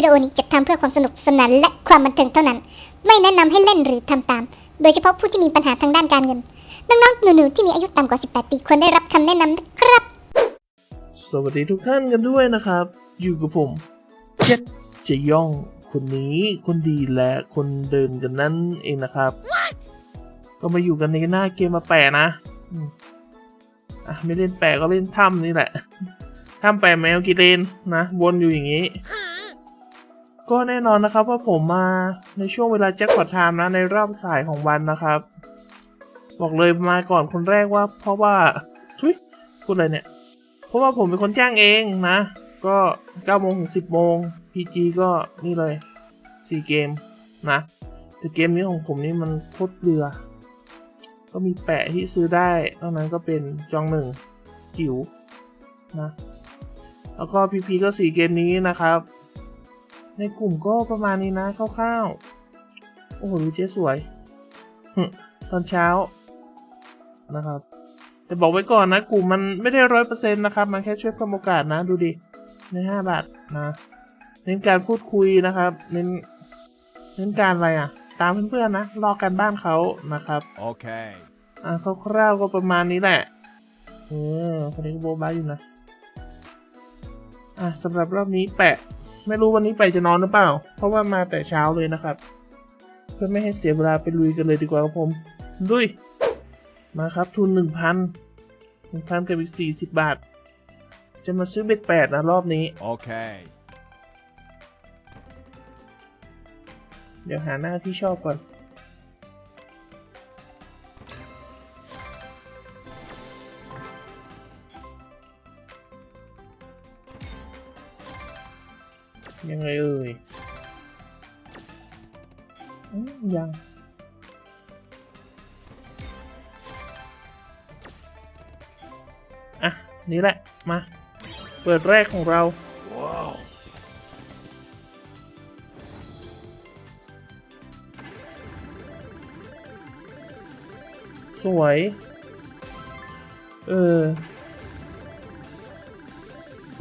วิดีโอนี้จัดทำเพื่อความสนุกสนานและความบันเทิงเท่านั้น ไม่แนะนำให้เล่นหรือทำตาม โดยเฉพาะผู้ที่มีปัญหาทางด้านการเงิน น้องๆ หนูๆ ที่มีอายุต่ำกว่า 18 ปีควรได้รับคำแนะนำนะครับ สวัสดีทุกท่านกันด้วยนะครับ อยู่กับผมเจ็ดจะย่อง คนนี้คนดีและคนเดินกันนั่นเองนะครับ ก็มาอยู่กันในหน้าเกมมาแปะนะอืมอะไม่เล่นแปะก็เล่นถ้ำนี่แหละถ้ำแปะแมวกีเลนนะวนอยู่อย่างนี้ ก็แน่นอนนะครับว่าผมมาในช่วงเวลาแจ็คพอตไทม์นะในรอบสายของวันนะครับ บอกเลยมาก่อนคนแรกว่า เพราะว่าทุยพูดอะไรเนี่ย เพราะว่าผมเป็นคนจ้างเองนะ ก็9โมงถึง10โมง PG ก็นี่เลย4เกมนะแต่เกมนี้ของผมนี่มันโคตรเรือ ก็มีแปะที่ซื้อได้นอกนั้นก็เป็นจองหนึ่งจิ๋วนะ แล้วก็ PP ก็4เกมนี้นะครับ ในกลุ่มก็ประมาณนี้นะคร่าวๆ โอ้โหดูเจ๊สวย ตอนเช้านะครับแต่บอกไว้ก่อนนะกลุ่มมันไม่ได้ร้อยเปอร์เซ็นต์นะครับ มันแค่ช่วยเพิ่มโอกาสนะ ดูดิ ในห้าบาทนะเน้นการพูดคุยนะครับ เน้นเน้นการอะไรอะ ตามเพื่อนๆนะรอกันบ้านเขานะครับ Okay. อ่าคร่าวๆก็ประมาณนี้แหละเออคนนี้ก็โบบาอยู่นะอะสำหรับรอบนี้แปะ ไม่รู้วันนี้ไปจะนอนหรือเปล่า เพราะว่ามาแต่เช้าเลยนะครับ เพื่อไม่ให้เสียเวลาไปลุยกันเลยดีกว่าครับผมลุยมาครับทุนหนึ่งพันหนึ่งพันกับอีกสี่สิบบาท จะมาซื้อเบ็ดแปดนะรอบนี้ Okay. เดี๋ยวหาหน้าที่ชอบก่อน ยังไงเอ่ยอืมยัง อะ นี่แหละ มา เปิดแรกของเรา Wow. สวย เออ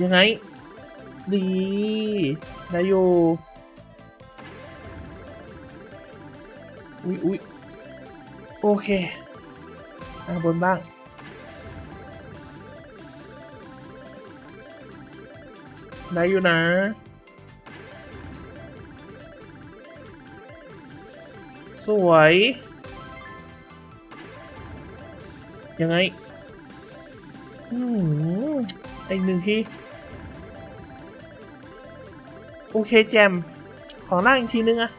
ยังไง ดีได้อยู่อุ๊ยอุ๊ยโอเคอะบนบ้าง ได้อยู่นะ สวย ยังไง อืมอีกหนึ่งที่ โอเคแจม ของล่างอีกทีนึงอะ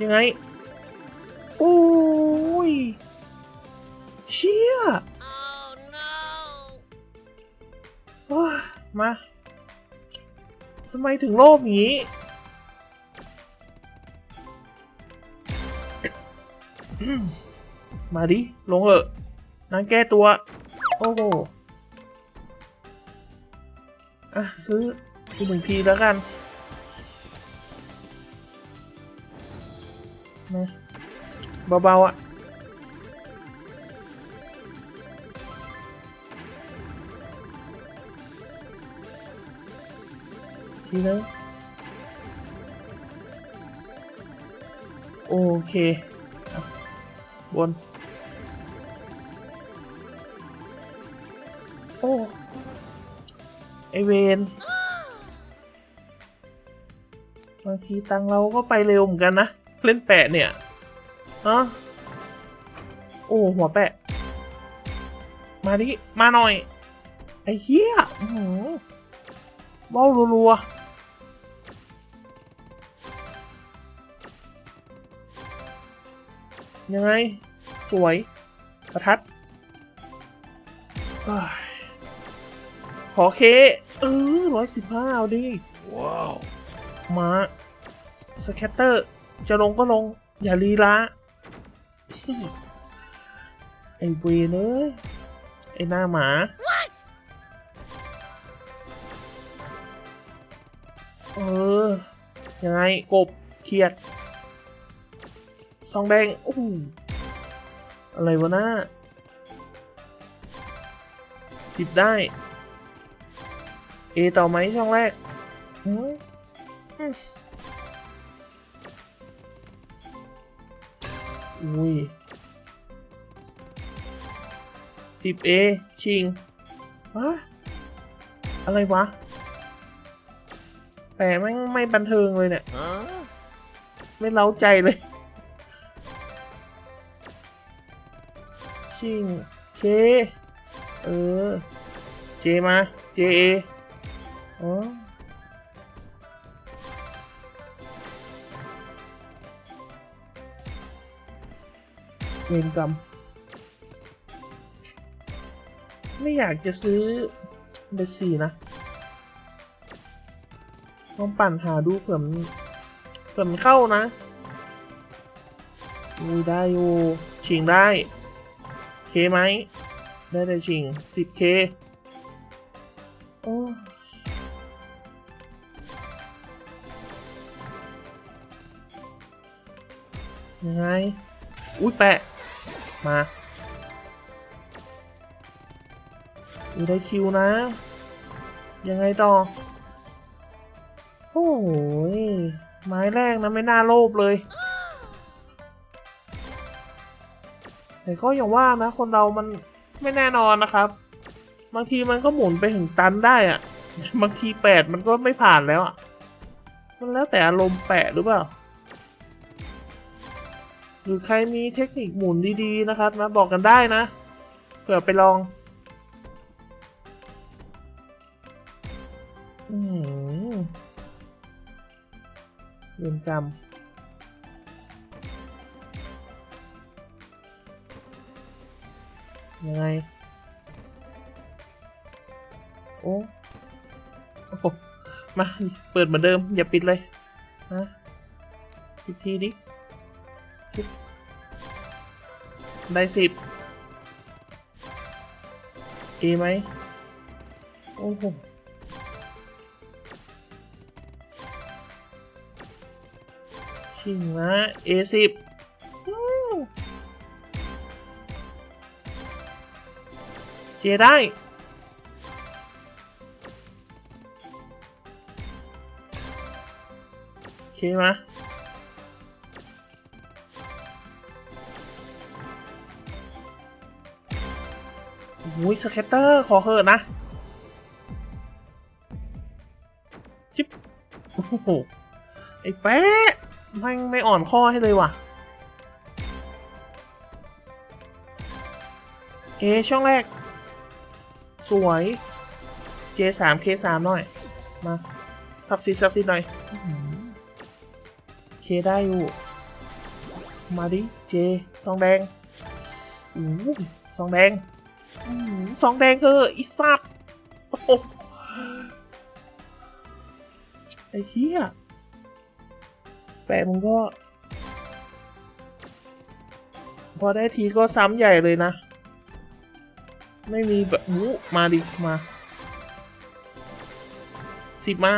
ยังไงโอ้ยเชี่ยว้ามาทำไมถึงโลภอย่างนี้มาดิ ลงเถอะนางแก้ตัว โอ้โหอะ ซื้อ อีกหนึ่งทีแล้วกันเบาๆอะทีนึงโอเค บน โอ้ ไอเวน ทีตังเราก็ไปเร็วเหมือนกันนะ เล่นแปะเนี่ยฮะโอ้หัวแปะ มาดิ มาหน่อย ไอ้เหี้ยอื้อหือเบ้ารัวๆยังไง สวย ประทัดอ้ายขอเค เออร้อยสิบห้าเอาดิ Wow. มา สแคตเตอร์ จะลงก็ลง อย่าลีละไอเวนเอ้ย ไอหน้าหมา เออ ยังไง กบเขียด ซองแดงโอ้อะไรวะหน้าสิบได้ เอต่อไหมช่องแรก อืมอืมอุ้ยสิบเอชิงวะอะไรวะ แต่ไม่งไม่บันเทิงเลยเนี่ย ไม่เล้าใจเลย ชิงเคเออ เจมา เจเออ๋อ เวรกรรม ไม่อยากจะซื้อเบสสี่นะลองปั่นหาดูเผื่อมันเผื่อมันเข้านะอูได้อยู่ชิงได้ เคไหม ได้ได้ชิง 10k โอ้ยังไง อุ้ยแปะ มาอูได้คิวนะ ยังไงต่อ โอ้โหไม้แรกนะไม่น่าโลภเลย แต่ก็อย่างว่านะ คนเรามันไม่แน่นอนนะครับ บางทีมันก็หมุนไปถึงตันได้อะบางทีแปดมันก็ไม่ผ่านแล้วอะมันแล้วแต่อารมณ์แปะหรือเปล่า หรือใครมีเทคนิคหมุนดีๆนะครับนะบอกกันได้นะเผื่อไปลองอืมเรียนจำยังไง โอ้โอ้โหมา เปิดเหมือนเดิม อย่าปิดเลยนะสิทีดิสิบ ได้สิบเอไหมโอ้โหชิงนะ A สิบเจได้โอเคมา อ้ยสเก็ตเตอร์ขอเหอนะจิ๊บโอ้โหไอ้แป๊ะไม่ไม่อ่อนข้อให้เลยว่ะ เอช่องแรก สวย J3 K3 หน่อย มาทับซีทับซีหน่อยเคได้อยู่ มาดิเจซองแดงอู้ซองแดง อื้องแดงเธออีสัตว์ไอ้เหี้ยแปะมึงก็ พอได้ทีก็ซ้ำใหญ่เลยนะ ไม่มีแบบหูมาดิ มา สิบมา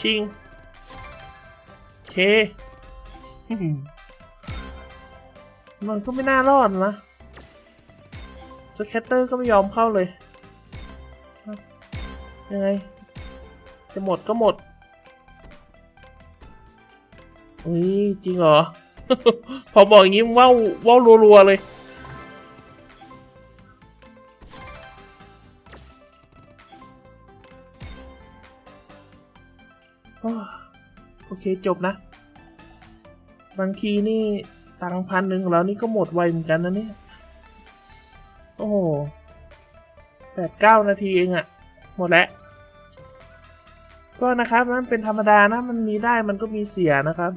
ชิงเค มันก็ไม่น่ารอดนะสแคตเตอร์ก็ไม่ยอมเข้าเลย ยังไง จะหมดก็หมด อุ้ยจริงเหรอ พอบอกอย่างนี้ว่าวว่าวรัวๆเลย โอ้โอเคจบนะ บางทีนี่ตังพันหนึ่งของเรานี่ก็หมดไวเหมือนกันนะเนี่ย โอ้โหแปดเก้านาทีเองอะหมดแล้ว ก็นะครับมันเป็นธรรมดานะ มันมีได้มันก็มีเสียนะครับ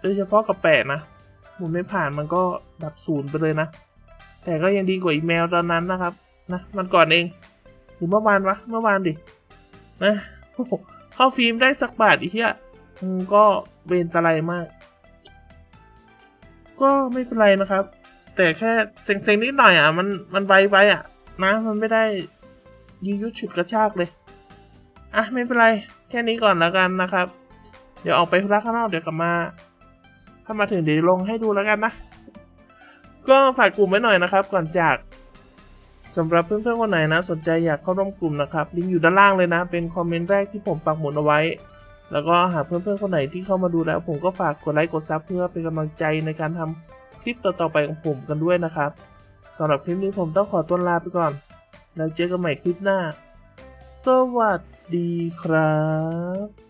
โดยเฉพาะกับแปดนะหมุนไม่ผ่านมันก็ดับศูนย์ไปเลยนะ แต่ก็ยังดีกว่าอีเมลตอนนั้นนะครับ นะ มันก่อนเองหรือเมื่อวานวะ เมื่อวานดิ นะโอ้โห เข้าฟิล์มได้สักบาทอีเหี้ยก็เวนตะไลมาก ก็ไม่เป็นไรนะครับ แต่แค่เซ็งๆนิดหน่อยอะ มันมันไวไปอะ นะ มันไม่ได้ยืยุดฉุดกระชากเลย อะ ไม่เป็นไร แค่นี้ก่อนแล้วกันนะครับ เดี๋ยวออกไปธุระข้างนอกเดี๋ยวกลับมา ถ้ามาถึงเดี๋ยวลงให้ดูแล้วกันนะ ก็ฝากกลุ่มไว้หน่อยนะครับ ก่อนจาก สำหรับเพื่อนๆคนไหนนะ สนใจอยากเข้าร่วมกลุ่มนะครับลิงก์อยู่ด้านล่างเลยนะ เป็นคอมเมนต์แรกที่ผมปักหมุดเอาไว้ แล้วก็หากเพื่อนๆคนไหนที่เข้ามาดูแล้ว ผมก็ฝากกดไลค์กดซับเพื่อเป็นกำลังใจในการทำคลิปต่อๆไปของผมกันด้วยนะครับสำหรับคลิปนี้ผมต้องขอตัวลาไปก่อน แล้วเจอกันใหม่คลิปหน้า สวัสดีครับ